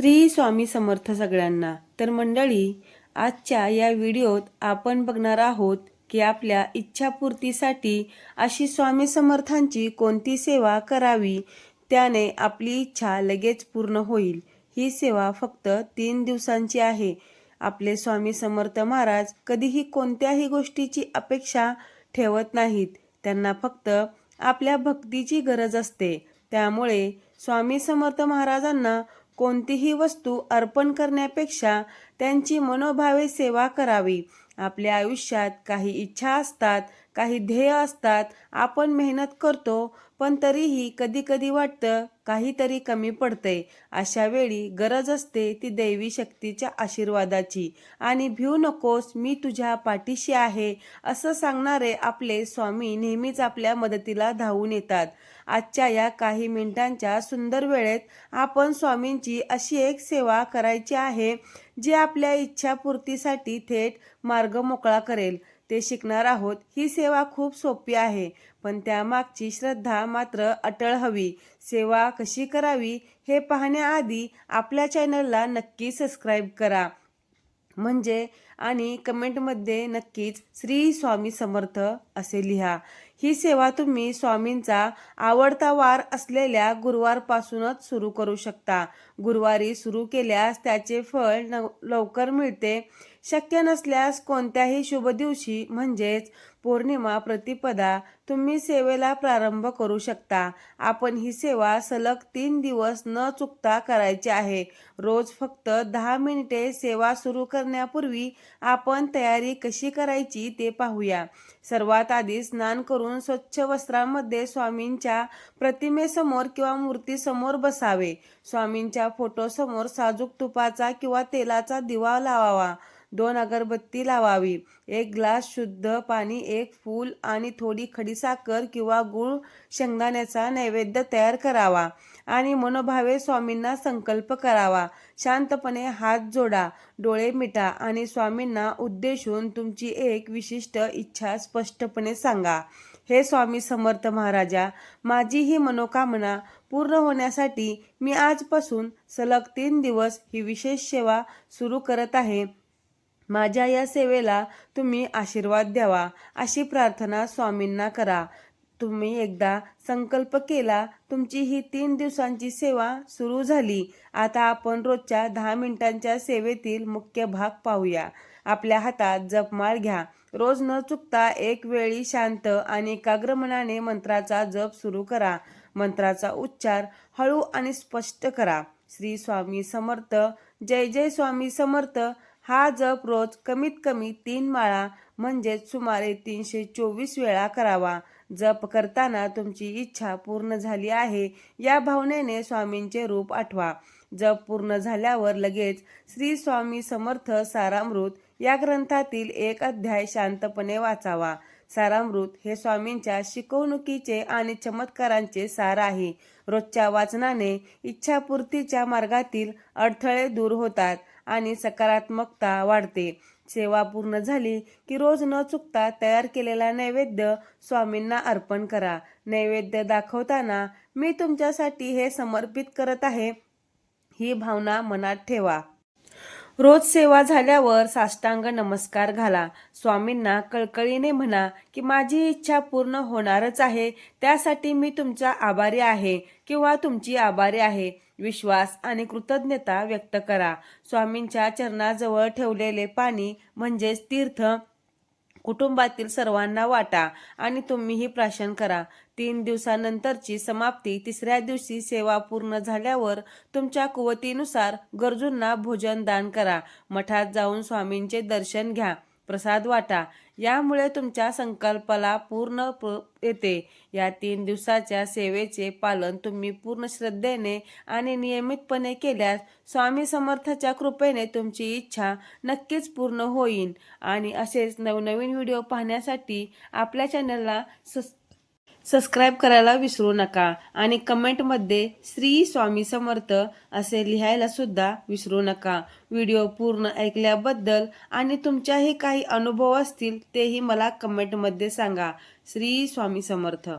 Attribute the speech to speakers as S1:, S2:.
S1: श्री स्वामी समर्थ सगळ्यांना. तर मंडळी आजच्या या व्हिडिओत आपण बघणार आहोत की आपल्या इच्छापूर्तीसाठी अशी स्वामी समर्थांची कोणती सेवा करावी त्याने आपली इच्छा लगेच पूर्ण होईल. ही सेवा फक्त तीन दिवसांची आहे. आपले स्वामी समर्थ महाराज कधीही कोणत्याही गोष्टीची अपेक्षा ठेवत नाहीत. त्यांना फक्त आपल्या भक्तीची गरज असते. त्यामुळे स्वामी समर्थ महाराजांना कोणतीही वस्तू अर्पण करण्यापेक्षा त्यांची मनोभावे सेवा करावी. आपल्या आयुष्यात काही इच्छा असतात काही ध्येय असतात आपण मेहनत करतो पण तरीही कधी कधी वाटतं काहीतरी कमी पडतंय. अशा वेळी गरज असते ती दैवी शक्तीच्या आशीर्वादाची. आणि भिऊ नकोस मी तुझ्या पाठीशी आहे असं सांगणारे आपले स्वामी नेहमीच आपल्या मदतीला धावून येतात. आजच्या या काही मिनिटांच्या सुंदर वेळेत आपण स्वामींची अशी एक सेवा करायची आहे जी आपल्या इच्छापूर्तीसाठी थेट मार्ग मोकळा करेल. ते शिकणार आहोत. ही सेवा खूप सोपी आहे पण त्यामागची श्रद्धा मात्र अटळ हवी. सेवा कशी करावी हे पाहण्याआधी आपल्या चॅनलला नक्की सबस्क्राईब करा. म्हणजे आणि कमेंटमध्ये नक्कीच श्री स्वामी समर्थ असे लिहा. ही सेवा तुम्ही स्वामींचा आवडता वार असलेल्या गुरुवारपासूनच सुरू करू शकता. गुरुवारी सुरू केल्यास त्याचे फळ नव लवकर मिळते. शक्य नसल्यास कोणत्याही शुभ दिवशी म्हणजेच पौर्णिमा प्रतिपदा तुम्ही सेवेला प्रारंभ करू शकता. आपण ही सेवा सलग तीन दिवस न चुकता करायची आहे. रोज फक्त दहा मिनिटे सेवा सुरू करण्यापूर्वी आपण तयारी कशी करायची ते पाहूया. सर्वात आधी स्नान करून स्वच्छ वस्त्रामध्ये स्वामींच्या प्रतिमेसमोर किंवा मूर्तीसमोर बसावे. स्वामींच्या फोटोसमोर साजूक तुपाचा किंवा तेलाचा दिवा लावावा. दोन अगरबत्ती लावावी. एक ग्लास शुद्ध पाणी एक फूल आणि थोडी खडीसाखर किंवा गुळ शेंगदाण्याचा नैवेद्य तयार करावा आणि मनोभावे स्वामींना संकल्प करावा. शांतपणे हात जोडा डोळे मिटा आणि स्वामींना उद्देशून तुमची एक विशिष्ट इच्छा स्पष्टपणे सांगा. हे स्वामी समर्थ महाराजा माझी ही मनोकामना पूर्ण होण्यासाठी मी आजपासून सलग तीन दिवस ही विशेष सेवा सुरू करत आहे. माझ्या या सेवेला तुम्ही आशीर्वाद द्यावा. अशी प्रार्थना स्वामींना करा. तुम्ही एकदा संकल्प केला तुमची ही तीन दिवसांची सेवा सुरू झाली. आता आपण रोजच्या दहा मिनिटांच्या सेवेतील मुख्य भाग पाहूया. आपल्या हातात जपमाळ घ्या. रोज न चुकता एक वेळी शांत आणि एकाग्र मनाने मंत्राचा जप सुरू करा. मंत्राचा उच्चार हळू आणि स्पष्ट करा. श्री स्वामी समर्थ. जय जय स्वामी समर्थ. हा जप रोज कमीत कमी तीन माळा म्हणजेच सुमारे तीनशे चोवीस वेळा करावा. जप करताना तुमची इच्छा पूर्ण झाली आहे या भावनेने स्वामींचे रूप आठवा. जप पूर्ण झाल्यावर लगेच श्री स्वामी समर्थ सारामृत या ग्रंथातील एक अध्याय शांतपणे वाचावा. सारामृत हे स्वामींच्या शिकवणुकीचे आणि चमत्कारांचे सार आहे. रोजच्या वाचनाने इच्छापूर्तीच्या मार्गातील अडथळे दूर होतात. आणि सकारात्मकता वाढते. सेवा पूर्ण झाली की रोज न चुकता तयार केलेला नैवेद्य स्वामींना अर्पण करा. नैवेद्य दाखवताना मी तुमच्यासाठी हे समर्पित करत आहे. ही भावना मनात ठेवा. रोज सेवा झाल्यावर साष्टांग नमस्कार घाला. स्वामींना कळकळीने म्हणा की माझी इच्छा पूर्ण होणारच आहे. त्यासाठी मी तुमचा आभारी आहे किंवा तुमची आभारी आहे. विश्वास आणि कृतज्ञता व्यक्त करा. स्वामींच्या चरणाजवळ ठेवलेले पाणी म्हणजेच तीर्थ कुटुंबातील सर्वांना वाटा आणि तुम्हीही प्राशन करा. तीन दिवसानंतरची समाप्ती तिसऱ्या दिवशी सेवा पूर्ण झाल्यावर तुमच्या कुवतीनुसार गरजूंना भोजन दान करा. मठात जाऊन स्वामींचे दर्शन घ्या. प्रसाद वाटा. यामुळे तुमच्या संकल्पाला पूर्ण प- येते. या तीन दिवसाच्या सेवेचे पालन तुम्ही पूर्ण श्रद्धेने आणि नियमितपणे केल्यास स्वामी समर्थाच्या कृपेने तुमची इच्छा नक्कीच पूर्ण होईल. आणि असेच नवनवीन व्हिडिओ पाहण्यासाठी आपल्या चॅनलला सस सबस्क्राईब करायला विसरू नका आणि कमेंटमध्ये श्री स्वामी समर्थ असे लिहायला सुद्धा विसरू नका. व्हिडिओ पूर्ण ऐकल्याबद्दल आणि तुमच्याही काही अनुभव असतील तेही मला कमेंटमध्ये सांगा. श्री स्वामी समर्थ.